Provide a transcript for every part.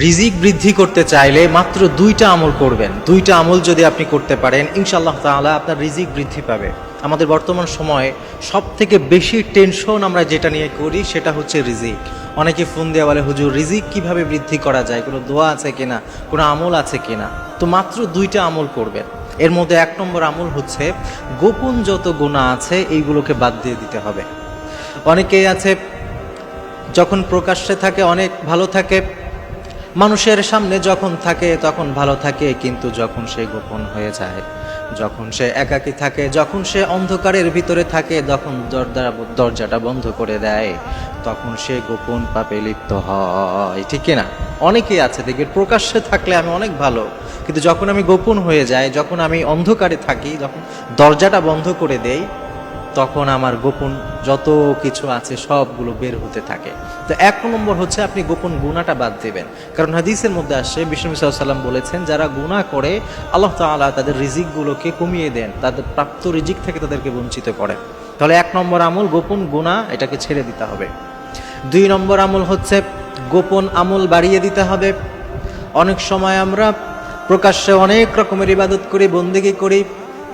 রিজিক বৃদ্ধি করতে চাইলে মাত্র দুইটা আমল করবেন। দুইটা আমল যদি আপনি করতে পারেন, ইনশাআল্লাহ তাআলা আপনার রিজিক বৃদ্ধি পাবে। আমাদের বর্তমান সময়ে সব থেকে বেশি টেনশন আমরা যেটা নিয়ে করি, সেটা হচ্ছে রিজিক। অনেকে ফোন দিয়ে বলে, হুজুর, রিজিক কীভাবে বৃদ্ধি করা যায়? কোনো দোয়া আছে কিনা? কোনো আমল আছে কিনা? তো মাত্র দুইটা আমল করবেন। এর মধ্যে এক নম্বর আমল হচ্ছে, গোপন যত গুণা আছে, এইগুলোকে বাদ দিয়ে দিতে হবে। অনেকেই আছে, যখন প্রকাশ্যে থাকে, অনেক ভালো থাকে মানুষের সামনে যখন থাকে, তখন ভালো থাকে, কিন্তু যখন সে গোপন হয়ে যায়, যখন সে একাকী থাকে, যখন সে অন্ধকারের ভিতরে থাকে, তখন দরজা দরজাটা বন্ধ করে দেয়, তখন সে গোপন পাপে লিপ্ত হয়। ঠিক না? অনেকেই আছে দেখবে প্রকাশ্যে থাকলে আমি অনেক ভালো, কিন্তু যখন আমি গোপন হয়ে যাই, যখন আমি অন্ধকারে থাকি যখন দরজাটা বন্ধ করে দেই তখন আমার গোপন যত কিছু আছে সবগুলো বের হতে থাকে। তো এক নম্বর হচ্ছে আপনি গোপন গুণাটা বাদ দেবেন। কারণ হাদিসের মধ্যে আসছে বিষ্ণু বলেছেন, যারা গুণা করে, আল্লাহ তাআলা তাদের রিজিকগুলোকে কমিয়ে দেন, তাদের প্রাপ্ত রিজিক থেকে তাদেরকে বঞ্চিত করেন তাহলে এক নম্বর আমল গোপন গুণা এটাকে ছেড়ে দিতে হবে। দুই নম্বর আমল হচ্ছে গোপন আমল বাড়িয়ে দিতে হবে। অনেক সময় আমরা প্রকাশ্যে অনেক রকমের ইবাদত করি, বন্দেগি করি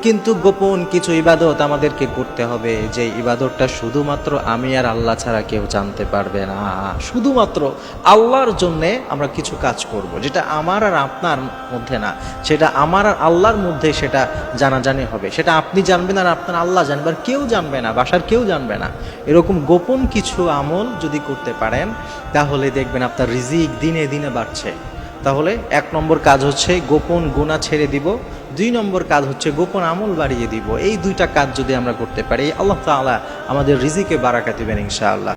কিন্তু গোপন কিছু ইবাদত আমাদেরকে করতে হবে, যে ইবাদতটা শুধুমাত্র আমি আর আল্লাহ ছাড়া কেউ জানতে পারবে না। শুধুমাত্র আল্লাহর জন্যে আমরা কিছু কাজ করব, যেটা আমার আর আপনার মধ্যে না, সেটা আমার আর আল্লাহর মধ্যে সেটা জানাজানি হবে। সেটা আপনি জানবেন আর আপনার আল্লাহ জানবে, আর কেউ জানবে না, বাসার কেউ জানবে না। এরকম গোপন কিছু আমল যদি করতে পারেন, তাহলে দেখবেন আপনার রিজিক দিনে দিনে বাড়ছে। তাহলে এক নম্বর কাজ হচ্ছে গোপন গুণা ছেড়ে দিব। দুই নম্বর কাজ হচ্ছে গোপন আমল বাড়িয়ে দিব। এই দুইটা কাজ যদি আমরা করতে পারি, আল্লাহ তালা আমাদের রিজিকে বারাকা দিবেন ইনশাআল্লাহ।